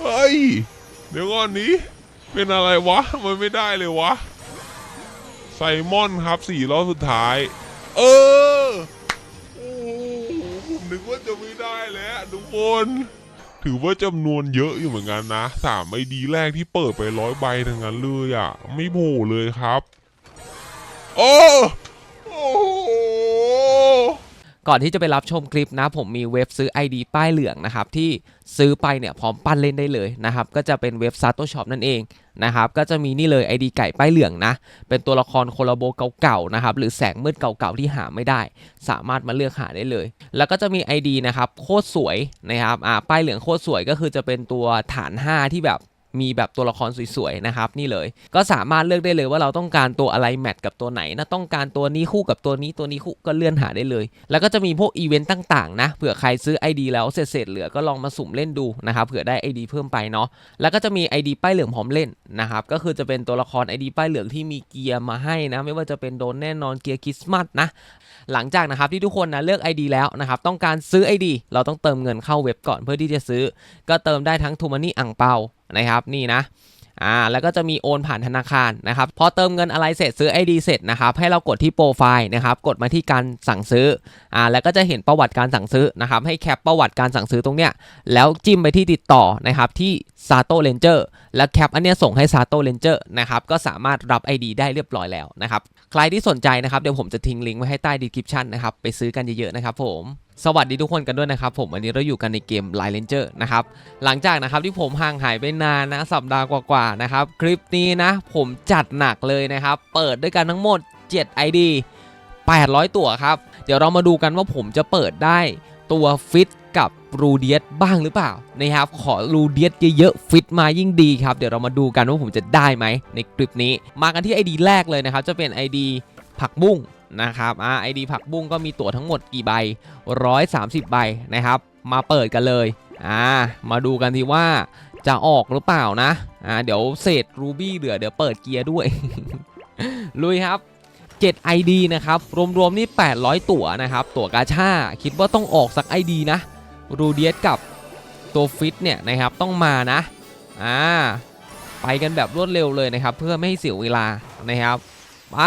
เฮ้ย เดี๋ยวก่อนนี้ เป็นอะไรวะ มันไม่ได้เลยวะ ไซมอนครับสี่รอสุดท้าย เออโอ้โหนึกว่าจะไม่ได้แล้วทุกคน ถือว่าจำนวนเยอะอยู่เหมือนกันนะสามไอดีแรกที่เปิดไปร้อยใบทั้งนั้นเลยอะ ไม่โผล่เลยครับ โอ้โอ้ ก่อนที่จะไปรับชมคลิปนะ ผมมีเว็บซื้อ ID ป้ายเหลืองนะครับที่ซื้อไปเนี่ยพร้อมปั้นเล่นได้เลยนะครับก็จะเป็นเว็บ Sato Shop นั่นเองนะครับก็จะมีนี่เลย ID ไก่ป้ายเหลืองนะเป็นตัวละครโคลาโบเก่าๆนะครับหรือแสงมืดเก่าๆที่หาไม่ได้ สามารถมาเลือกหาได้เลย แล้วก็จะมี ID นะครับโคตรสวยนะครับอ่าป้ายเหลืองโคตรสวยก็คือจะเป็นตัวฐาน 5 ที่แบบ มีแบบตัวละครสวยๆนะครับนี่เลย ก็สามารถเลือกได้เลยว่าเราต้องการตัวอะไรแมทกับตัวไหนนะต้องการตัวนี้คู่กับตัวนี้ตัวนี้คู่ก็เลื่อนหาได้เลย แล้วก็จะมีพวกอีเวนต์ต่างๆนะเผื่อใครซื้อ ID แล้วเสร็จๆเหลือก็ลองมาสุ่มเล่นดูนะครับเผื่อได้ ID เพิ่มไปเนาะแล้วก็จะมี ID ป้ายเหลืองพร้อมเล่นนะครับก็คือจะเป็นตัวละคร ID ป้ายเหลืองที่มีเกียร์มาให้นะไม่ว่าจะเป็นโดนแน่นอนเกียร์คริสต์มาสนะหลังจากนะครับที่ทุกคนนะเลือก ID แล้วนะครับต้องการซื้อ ID เราต้องเติมเงินเข้าเว็บก่อนเพื่อที่จะซื้อ ก็เติมได้ทั้งทูมานี่อ่งเปา นะครับนี่นะอ่าแล้วก็จะมีโอนผ่านธนาคารนะครับพอเติมเงินอะไรเสร็จซื้อ ID เสร็จนะครับให้เรากดที่โปรไฟล์นะครับกดมาที่การสั่งซื้ออ่าแล้วก็จะเห็นประวัติการสั่งซื้อนะครับให้แคปประวัติการสั่งซื้อตรงเนี้ยแล้วจิ้มไปที่ติดต่อนะครับที่ซาโตเลนเจอร์แล้วแคปอันเนี้ยส่งให้ซาโตเลนเจอร์นะครับก็สามารถรับ ID ได้เรียบร้อยแล้วนะครับใครที่สนใจนะครับเดี๋ยวผมจะทิ้งลิงก์ไว้ให้ใต้ดีคริปชันนะครับไปซื้อกันเยอะๆนะครับผม สวัสดีทุกคนกันด้วยนะครับผมวันนี้เราอยู่กันในเกม Line Ranger นะครับหลังจากนะครับที่ผมห่างหายไปนานนะสัปดาห์กว่าๆนะครับคลิปนี้นะผมจัดหนักเลยนะครับเปิดด้วยกันทั้งหมด 7 ID 800 ตัวครับ เดี๋ยวเรามาดูกันว่าผมจะเปิดได้ตัวฟิตกับรูเดียสบ้างหรือเปล่านะครับขอรูเดียสเยอะๆฟิตมายิ่งดีครับเดี๋ยวเรามาดูกันว่าผมจะได้ไหมในคลิปนี้ มากันที่ ID แรกเลยนะครับจะเป็น ID ผักบุ้ง นะครับอ่า ID ผักบุ้งก็มีตั๋วทั้งหมดกี่ใบ 130 ใบนะครับ มาเปิดกันเลยอ่ามาดูกันทีว่าจะออกหรือเปล่านะอ่าเดี๋ยวเศษรูบี้เหลือเดี๋ยวเปิดเกียร์ด้วย ลุยครับ7 ID นะครับ รวมๆนี่ 800 ตั๋วนะครับ ตั๋วกาชาคิดว่าต้องออกสัก ID นะ รูเดียสกับตัวฟิตเนี่ยนะครับต้องมานะอ่าไปกันแบบรวดเร็วเลยนะครับ เพื่อไม่ให้เสียเวลานะครับ ไป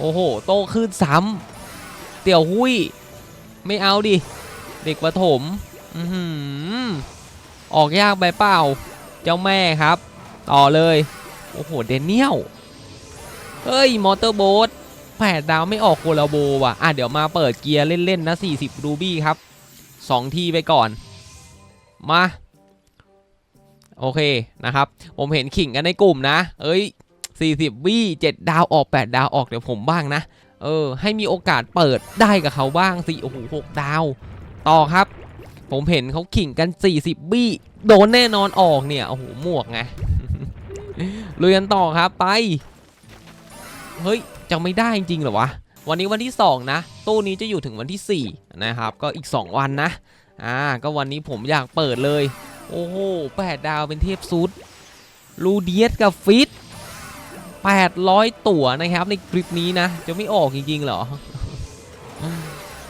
โอ้โห โตขึ้นซ้ำเตี่ยวหุยไม่เอาดิ เด็กประถมอือหือออกยากไปเปล่า เจ้าแม่ครับ ต่อเลย โอ้โห เดนเนียล เฮ้ย มอเตอร์โบ๊ทแปดดาวไม่ออกโคลาโบว่ะ อะ เดี๋ยวมาเปิดเกียร์เล่น ๆ นะ 40 รูบี้ครับ 2 ทีไปก่อน มา โอเคนะครับ ผมเห็นขิงกันในกลุ่มนะ เอ้ย 40วี่7ดาวออก 8 ดาวออกเดี๋ยวผมบ้างนะ เออ ให้มีโอกาสเปิดได้กับเขาบ้างสิโอ้โห6ดาว ต่อครับ ผมเห็นเขาขิงกัน 40บี้โดนแน่นอนออกเนี่ย โอ้โหหมวกไงลุยกันต่อครับไป เฮ้ยจะไม่ได้จริงๆเหรอวะ วันนี้วันที่ 2 นะ ตู้นี้จะอยู่ถึงวันที่ 4 นะครับ ก็อีก 2 วันนะ อ่า ก็วันนี้ผมอยากเปิดเลย โอ้โห8ดาวเป็นเทพซุดลูเดียสกับฟิต 800 ตั๋วนะครับในคลิปนี้นะ จะไม่ออกจริงๆเหรอ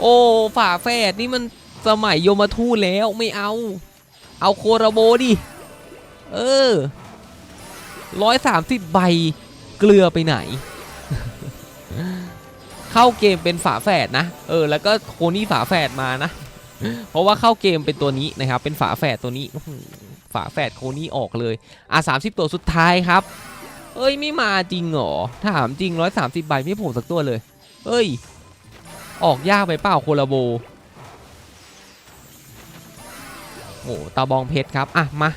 โอ้ฝาแฝดนี่มันสมัยโยมาทูแล้วไม่เอา เอาโคราโบดิ เออ130ใบเกลือไปไหน เข้าเกมเป็นฝาแฝดนะ เออ แล้วก็โคนี่ฝาแฝดมานะ เพราะว่าเข้าเกมเป็นตัวนี้นะครับ เป็นฝาแฝดตัวนี้ ฝาแฝดโคนี่ออกเลย อะ30ตัวสุดท้ายครับ เอ้ยไม่มาจริงเหรอถามจริง130ใบไม่โผล่สักตัวเลย เอ้ย ออกยากไปเปล่าโคลาโบโอ้ตาบองเพชรครับ อะ มา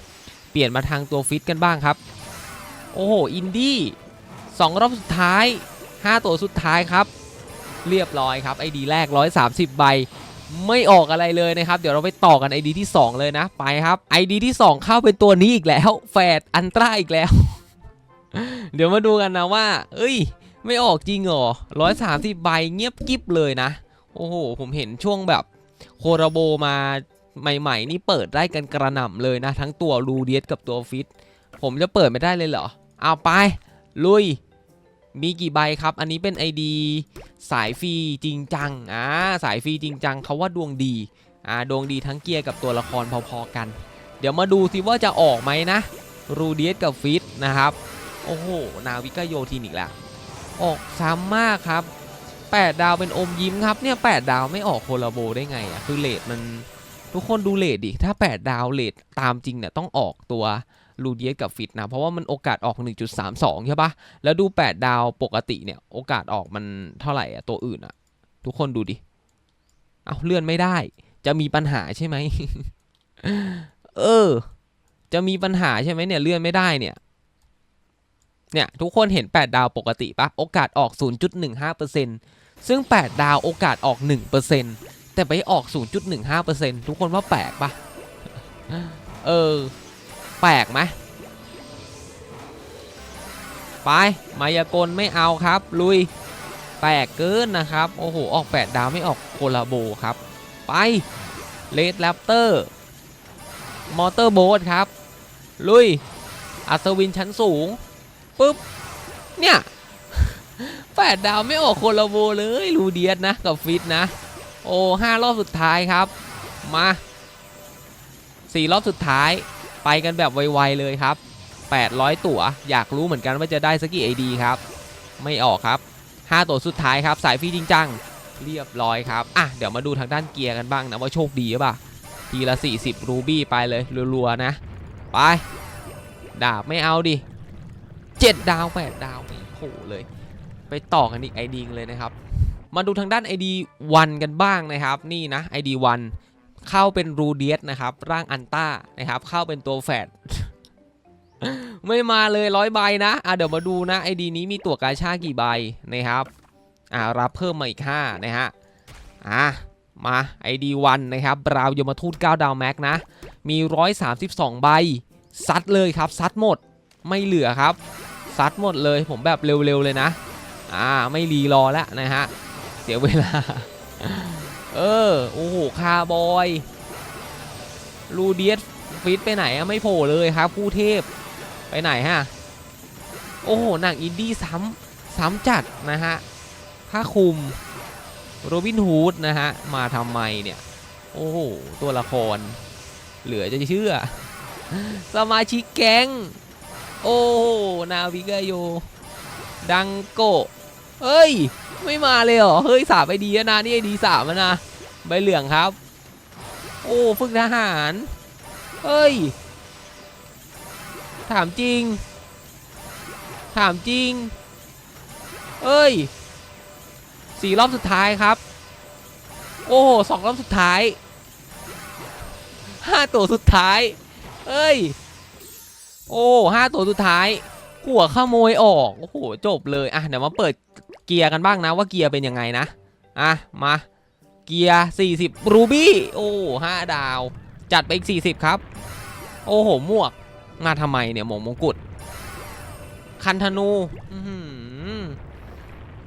เปลี่ยนมาทางตัวฟิตกันบ้างครับ โอ้โห อินดี้สองรอบสุดท้าย 5 ตัวสุดท้ายครับ เรียบร้อยครับ ไอดีแรก 130 ใบ ไม่ออกอะไรเลยนะครับ เดี๋ยวเราไปต่อกัน ID ที่ 2 เลยนะ ไปครับ ID ที่ 2 เข้าเป็นตัวนี้อีกแล้ว แฟดอันตราอีกแล้ว เดี๋ยวมาดูกันนะว่า เอ้ย ไม่ออกจริงเหรอร้อยสามสิบใบเงียบกิ๊บเลยนะ โอ้โห ผมเห็นช่วงแบบโคราโบมาใหม่ๆ นี่เปิดได้กันกระหน่ำเลยนะ ทั้งตัวรูเดียสกับตัวฟิต ผมจะเปิดไม่ได้เลยเหรอ เอาไป ลุย มีกี่ใบครับ อันนี้เป็น ID สายฟรีจริงจัง อ่า สายฟรีจริงจังเขาว่าดวงดี อ่า ดวงดีทั้งเกียร์กับตัวละครพอๆกัน เดี๋ยวมาดูสิว่าจะออกไหมนะ รูเดียสกับฟิตนะครับ โอ้โห นาวิกโยทินอีกแล้วออกซ้ำมากครับ 8 ดาวเป็นอมยิ้มครับเนี่ย8ดาวไม่ออกโคลาโบได้ไงอะ่ะคือเลทมันทุกคนดูเลทดิ ถ้า 8 ดาวเลทตามจริงเนี่ยต้องออกตัวรูเดียสกับฟิตนะ เพราะว่ามันโอกาสออก 1.32 ใช่ปะแล้วดู 8 ดาวปกติเนี่ย โอกาสออกมันเท่าไหร่อะตัวอื่นอะทุกคนดูดิ เอาเลื่อนไม่ได้ จะมีปัญหาใช่ไหม เออ จะมีปัญหาใช่ไหมเนี่ย เลื่อนไม่ได้เนี่ย เนี่ยทุกคนเห็น 8 ดาวปกติปะโอกาสออก 0.15%ซึ่ง 8 ดาวโอกาสออก 1%แต่ไปออก 0.15%ทุกคนว่าแปลกปะเออ แปลกไหมไป มายากลไม่เอาครับ ลุย แปลกเกินนะครับ โอ้โห ออก 8 ดาวไม่ออกโคลาโบครับ ไปเลดแรปเตอร์ มอเตอร์โบ๊ทครับ ลุย อัศวินชั้นสูง ปุ๊บ เนี่ยแปดดาวไม่ออกโคลาโบเลยลูเดียสนะกับฟิตนะ โอ้ห้ารอบสุดท้ายครับ มาสี่รอบสุดท้ายไปกันแบบไวๆเลยครับ 800 ตั๋ว อยากรู้เหมือนกันว่าจะได้สักกี่ไอดีครับ ไม่ออกครับ 5 ตั๋วสุดท้ายครับ สายฟรีจริงจังเรียบร้อยครับ อะ เดี๋ยวมาดูทางด้านเกียร์กันบ้างนะ ว่าโชคดีหรือเปล่าทีละ 40 รูบี้ไปเลยรัวๆนะ ไป ดาบไม่เอาดิ 7 ดาว 8 ดาวโผล่เลย ไปต่อกันอีกไอดีเลยนะครับ มาดูทางด้าน ID 1 กันบ้างนะครับ นี่นะ ID 1 เข้าเป็นรูเดียสนะครับ ร่างอันต้านะครับ เข้าเป็นตัวแฝดไม่มาเลยร้อยใบนะอะเดี๋ยวมาดูนะ ID นี้มีตัวกาชากี่ใบนะครับอ่ารับเพิ่มมาอีก5นะฮะอะมา ID 1นนะครับบราวยมทูต9ดาวแม็กนะมี 132 ใบซัดเลยครับซัดหมดไม่เหลือครับ ซัดหมดเลยผมแบบเร็วๆเลยนะ อ่าไม่รีรอแล้วนะฮะ เสียเวลา เออ โอ้โหคาบอยลูเดียสฟิตไปไหนอะไม่โผล่เลยครับผู้เทพไปไหนฮะ โอ้โหหนังอินดี้ซ้ำซ้ำจัดนะฮะผ้าคลุมโรบินฮูดนะฮะ มาทำไมเนี่ย โอ้โห ตัวละคร เหลือจะเชื่อ สมาชิกแก๊ง โอ้นาวิกาโย ดังโกเฮ้ย ไม่มาเลยเหรอ เฮ้ยสาไอดีนะนี่ไอดีสามนะ ใบเหลืองครับ โอ้ฝึกทหาร เฮ้ย ถามจริง ถามจริงเอ้ยสี่รอบสุดท้ายครับ โอ้โหสองรอบสุดท้ายห้าตัวสุดท้าย เอ้ย โอ้ห้าตัวสุดท้ายหัวขโมยออกโอ้โหจบเลยอะเดี๋ยวมาเปิดเกียร์กันบ้างนะว่าเกียร์เป็นยังไงนะอะมาเกียร์40รูบี้โอ้ห้าดาว จัดไปอีก 40 ครับ โอ้โหหมวกมาทำไมเนี่ยหมวกมงกุฎคันธนู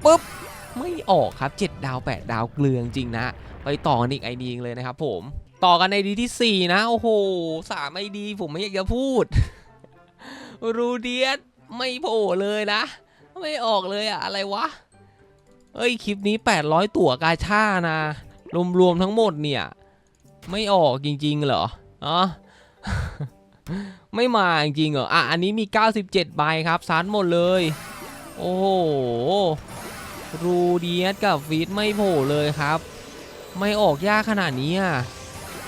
ปึ๊บไม่ออกครับ 7 ดาว 8 ดาวเกลืองจริงนะ ไปต่อกันอีกไอดีเลยนะครับผมต่อกันในดีที่ 4 นะ โอ้โหสามไอดีผมไม่อยากจะพูด รูเดียสไม่โผล่เลยนะ ไม่ออกเลยอะอะไรวะ เอ้ย คลิปนี้ 800 ตั๋วกาชานะ รวมๆทั้งหมดเนี่ย ไม่ออกจริง ๆ เหรออ๋อไม่มาจริงเหรอ อะ อันนี้มี 97 ใบครับซันหมดเลย โอ้โห รูเดียสกับฟีดไม่โผล่เลยครับ ไม่ออกยากขนาดนี้อะ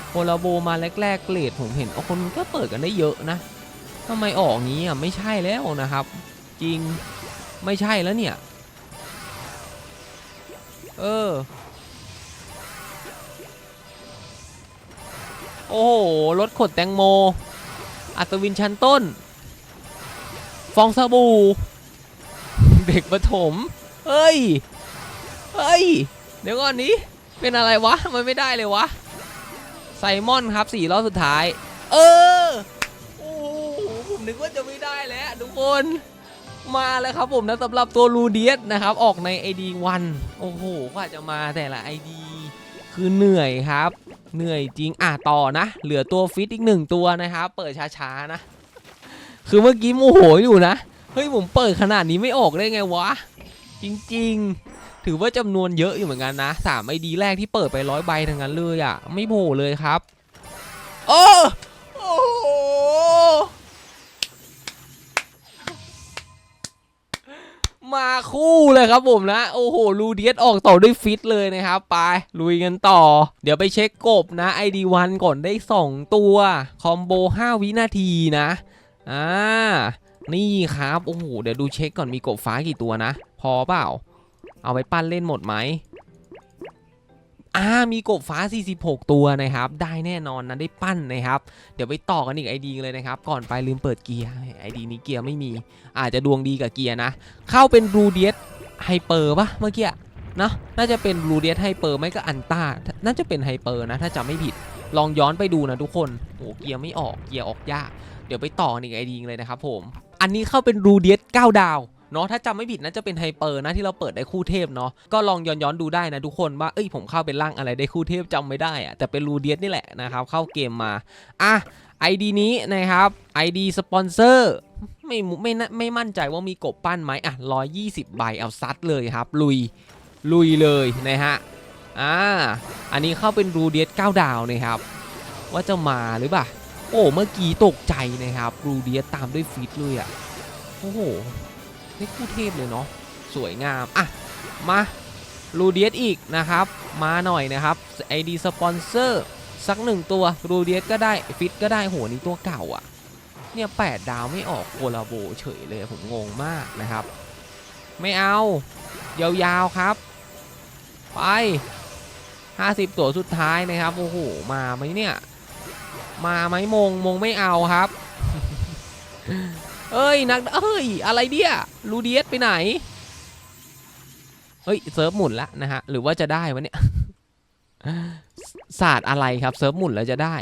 โคลาโบมาแรกๆเกรดผมเห็นเอาคนก็เปิดกันได้เยอะนะ ทำไมออกงี้อะไม่ใช่แล้วนะครับ จริงไม่ใช่แล้วเนี่ย เออ โอ้โหรถขดแตงโม อัศวินชั้นต้น ฟองสบู่เด็กประถม เฮ้ย เฮ้ย เดี๋ยวก่อนนี้ เป็นอะไรวะทำไมันไม่ได้เลยวะ ไซมอนครับสี่รอบสุดท้าย คนมาแล้วครับผมนะสำหรับตัวลูเดียสนะครับ ออกใน ID 1 โอ้โหกว่าจะมาแต่ละ ID คือเหนื่อยครับ เหนื่อยจริงอะต่อนะ เหลือตัวฟิตอีกหนึ่งตัวนะครับ เปิดช้าๆนะ คือเมื่อกี้โมโหอยู่นะ เฮ้ยผมเปิดขนาดนี้ไม่ออกได้ไงวะ จริงๆ ถือว่าจำนวนเยอะอยู่เหมือนกันนะสามไอดีแรกที่เปิดไปร้อยใบทั้งนั้นเลยอะ ไม่โผล่เลยครับ โอ้โอ้ มาคู่เลยครับผมนะ โอ้โหลูเดียสออกต่อด้วยฟิตเลยนะครับไปลุยกันต่อ เดี๋ยวไปเช็คกบนะไอดีวันก่อนได้ 2 ตัว คอมโบ 5 วินาทีนะอ่านี่ครับ โอ้โห เดี๋ยวดูเช็คก่อนมีกบฟ้ากี่ตัวนะ พอเปล่า เอาไปปั้นเล่นหมดไหม อ่ามีกบฟ้า 46 ตัวนะครับ ได้แน่นอนนะได้ปั้นนะครับ เดี๋ยวไปต่อกันอีกไอดีเลยนะครับ ก่อนไปลืมเปิดเกียร์ไอดีนี้เกียร์ไม่มี อาจจะดวงดีกับเกียร์นะ เข้าเป็นรูเดียสไฮเปอร์ปะเมื่อกี้นะน่าจะเป็นรูเดียสไฮเปอร์ไม่ก็อันต้าน่าจะเป็นไฮเปอร์นะ ถ้าจำไม่ผิดลองย้อนไปดูนะทุกคนโอ้เกียร์ไม่ออกเกียร์ออกยากเดี๋ยวไปต่อกันอีกไอดีเลยนะครับผมอันนี้เข้าเป็นรูเดียส9ดาว เนาะถ้าจำไม่ผิดน่าจะเป็นไฮเปอร์นะที่เราเปิดได้คู่เทพเนาะก็ลองย้อนย้อนดูได้นะทุกคนว่าเอ้ยผมเข้าเป็นร่างอะไรได้คู่เทพจำไม่ได้อะแต่เป็นรูเดียสนี่แหละนะครับเข้าเกมมาอะ ID นี้นะครับ ID สปอนเซอร์ไม่ไม่ไม่มั่นใจว่ามีกบปั้นไหมอะ120 ใบเอาซัดเลยครับ ลุยลุยเลยนะฮะอ่าอันนี้เข้าเป็นรูเดียส9ดาวนะครับ ว่าจะมาหรือเปล่าโอ้เมื่อกี้ตกใจนะครับรูเดียสตามด้วยฟิตเลยอะโอ้โห นี่คู่เทพเลยเนาะสวยงามอะมารูเดียสอีกนะครับ มาหน่อยนะครับ ID สปอนเซอร์สักหนึ่งตัวรูเดียสก็ได้ฟิตก็ได้โหนี่ตัวเก่าอะเนี่ยแปดดาวไม่ออกโคลาโบเฉยเลยผมงงมากนะครับ ไม่เอา ยาวๆครับ ไป 50 ตัวสุดท้ายนะครับ โอ้โห มาไหมเนี่ย มาไหมมงมงไม่เอาครับ เอ้ยนักเอ้ยอะไรเนี่ยรูเดียสไปไหนเฮ้ยเซิร์ฟหมุนละนะฮะหรือว่าจะได้วะเนี่ยศาสตร์อะไรครับเซิร์ฟหมุนแล้วจะได้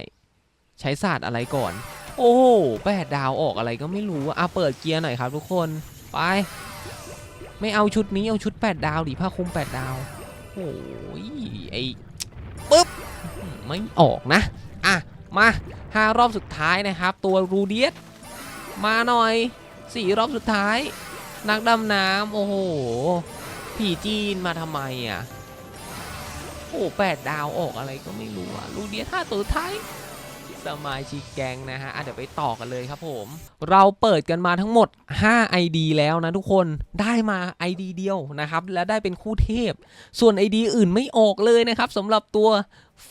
ใช้ศาสตร์อะไรก่อน โอ้โหแปดดาวออกอะไรก็ไม่รู้อะอะเปิดเกียร์หน่อยครับทุกคนไป ไม่เอาชุดนี้เอาชุด8ดาวดิผ้าคลุม8ดาวโอ้ยไอ้ปึ๊บไม่ออกนะ อะ มาห้ารอบสุดท้ายนะครับ ตัวรูเดียส มาหน่อยสี่รอบสุดท้าย นักดำน้ำโอ้โห ผีจีนมาทำไมอะ โอ้แปดดาวออกอะไรก็ไม่รู้อะรูเดียสห้าตัวท้ายสมาชิกแกงนะฮะะเดี๋ยวไปต่อกันเลยครับผม เราเปิดกันมาทั้งหมด 5 ID แล้วนะทุกคนได้มา ID เดียวนะครับ และได้เป็นคู่เทพ ส่วน ID อื่นไม่ออกเลยนะครับสำหรับตัว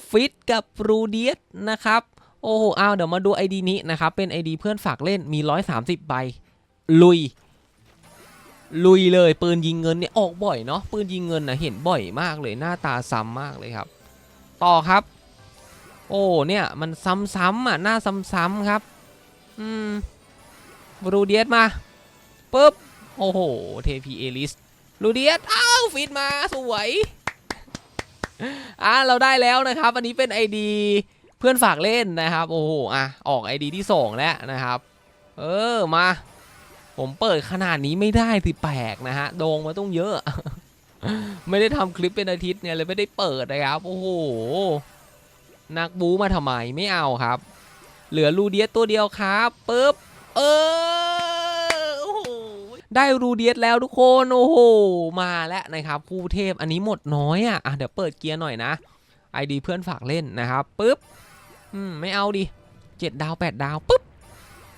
ฟิตกับรูเดียสนะครับ โอ้โหเอาเดี๋ยวมาดู ID นี้นะครับ เป็น ID เพื่อนฝากเล่นมี 130ใบลุย ลุยเลยปืนยิงเงินเนี่ยออกบ่อยเนาะปืนยิงเงินนะเห็นบ่อยมากเลยหน้าตาซ้ำมากเลยครับ ต่อครับ โอ้เนี่ยมันซ้ำๆอะหน้าซ้ำๆครับ อืมรูเดียสมาปุ๊บโอ้โหเทพีเอลิสรูเดียสอ้าวฟีดมาสวยอะเราได้แล้วนะครับ อันนี้เป็น ID พื่อนฝากเล่นนะครับโอ้โหอะออก ID ที่2แล้วนะครับ เออมา ผมเปิดขนาดนี้ไม่ได้สิแปลกนะฮะโดงมาต้องเยอะ ไม่ได้ทำคลิปเป็นอาทิตย์เนี่ยเลยไม่ได้เปิดนะครับโอ้โหนักบูมาทำไมไม่เอาครับ เหลือรูเดียสตัวเดียวครับปึ๊บเออโอ้โหได้รูเดียสแล้วทุกคนโอ้โหมาแล้วนะครับคู่เทพอันนี้หมดน้อยอะอะเดี๋ยวเปิดเกียร์หน่อยนะไอดีเพื่อนฝากเล่นนะครับปึ๊บ อืมไม่เอาดิเจ็ดดาวแปดดาวปึ๊บ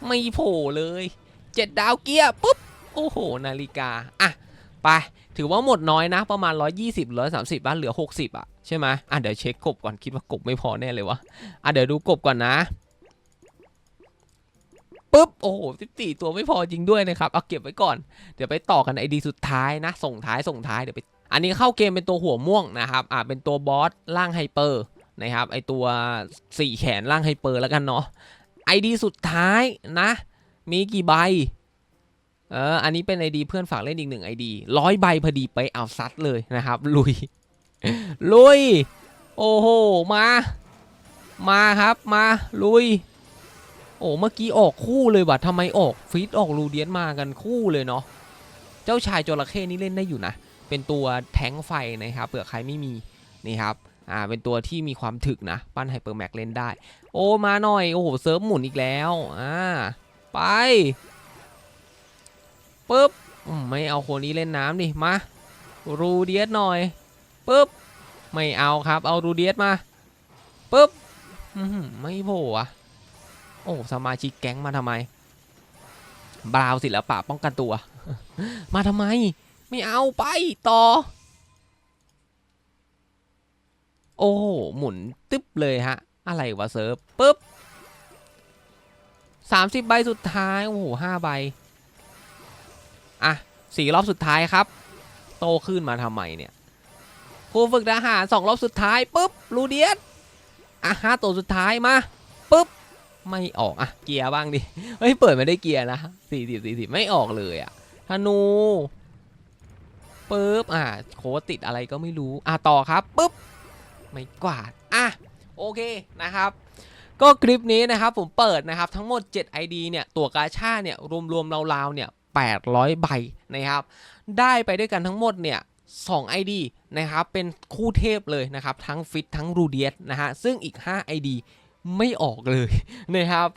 ไม่โผล่เลยเจ็ดดาวเกียร์ปุ๊บโอ้โห นาฬิกา อะ ไป ถือว่าหมดน้อยนะ ประมาณ 120 130บ้านเหลือ 60 อะ ใช่ไหมอะ เดี๋ยวเช็คกบก่อน คิดว่ากบไม่พอแน่เลยวะอะ เดี๋ยวดูกบก่อนนะ ปุ๊บ โอ้โห14ตัวไม่พอจริงด้วยนะครับ เอาเก็บไว้ก่อน เดี๋ยวไปต่อกันไอดีสุดท้ายนะ ส่งท้าย ส่งท้าย เดี๋ยวไป อันนี้เข้าเกมเป็นตัวหัวม่วงนะครับ อ่าเป็นตัวบอสร่างไฮเปอร์ นะครับไอตัวสี่แขนร่างไฮเปอร์แล้วกันเนาะไอดีสุดท้ายนะ มีกี่ใบเอออันนี้เป็นไอดีเพื่อนฝากเล่นอีกหนึ่งไอดีร้อยใบพอดีไปเอาซัดเลยนะครับ ลุย ลุย โอ้โห มา มาครับมาลุย โอ้เมื่อกี้ออกคู่เลยว่ะทำไมออกฟิตออกรูเดียนมากันคู่เลยเนาะเจ้าชายจระเข้นี่เล่นได้อยู่นะ เป็นตัวแทงค์ไฟนะครับเผื่อใครไม่มีนี่ครับ อ่าเป็นตัวที่มีความถึกนะ ปั้นไฮเปอร์แม็กเล่นได้ โอ้มาหน่อย โอ้โหเซิร์ฟหมุนอีกแล้วอ่าไปปุ๊บไม่เอาคนนี้เล่นน้ำดิมารูเดียสหน่อยปุ๊บไม่เอาครับ เอารูเดียสมาปุ๊บไม่โผล่อะโอ้สมาชิกแก๊งมาทำไมบราวศิลปะป้องกันตัว มาทำไม ไม่เอาไปต่อ โอ้โหหมุนตึ๊บเลยฮะ อะไรวะเซิร์ฟปุ๊บสามสิบใบสุดท้าย โอ้โหห้าใบ อะสี่รอบสุดท้ายครับ โตขึ้นมาทำไมเนี่ยครูฝึกทหารสองรอบสุดท้ายปุ๊บรูเดียสอะห้าตัวสุดท้ายมาปุ๊บไม่ออกอะเกียร์บ้างดิเฮ้ยเปิดไม่ได้เกียร์นะสี่สิบสี่สิบไม่ออกเลยอะธนูปุ๊บอะโคติดอะไรก็ไม่รู้อะต่อครับปุ๊บ ม่กวาดอะโอเคนะครับ ก็คลิปนี้นะครับผมเปิดนะครับทั้งหมด 7 ID เนี่ยตัวกาชาเนี่ยรวมๆราวๆเนี่ย800 ใบนะครับ ได้ไปด้วยกันทั้งหมดเนี่ย2 ID นะครับ เป็นคู่เทพเลยนะครับ ทั้งฟิตทั้งรูเดียสนะฮะ ซึ่งอีก 5 ID ไม่ออกเลยนะครับ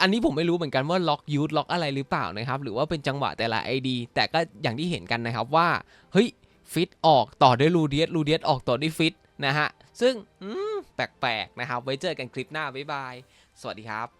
อันนี้ผมไม่รู้เหมือนกันว่าล็อกยูทล็อกอะไรหรือเปล่านะครับ หรือว่าเป็นจังหวะแต่ละ ID แต่ก็อย่างที่เห็นกันนะครับว่า เฮ้ย ฟิตออกต่อด้วยรูเดียสรูเดียสออกต่อด้วยฟิตนะฮะ ซึ่งแปลกๆนะครับ ไว้เจอกันคลิปหน้าบ๊ายบาย สวัสดีครับ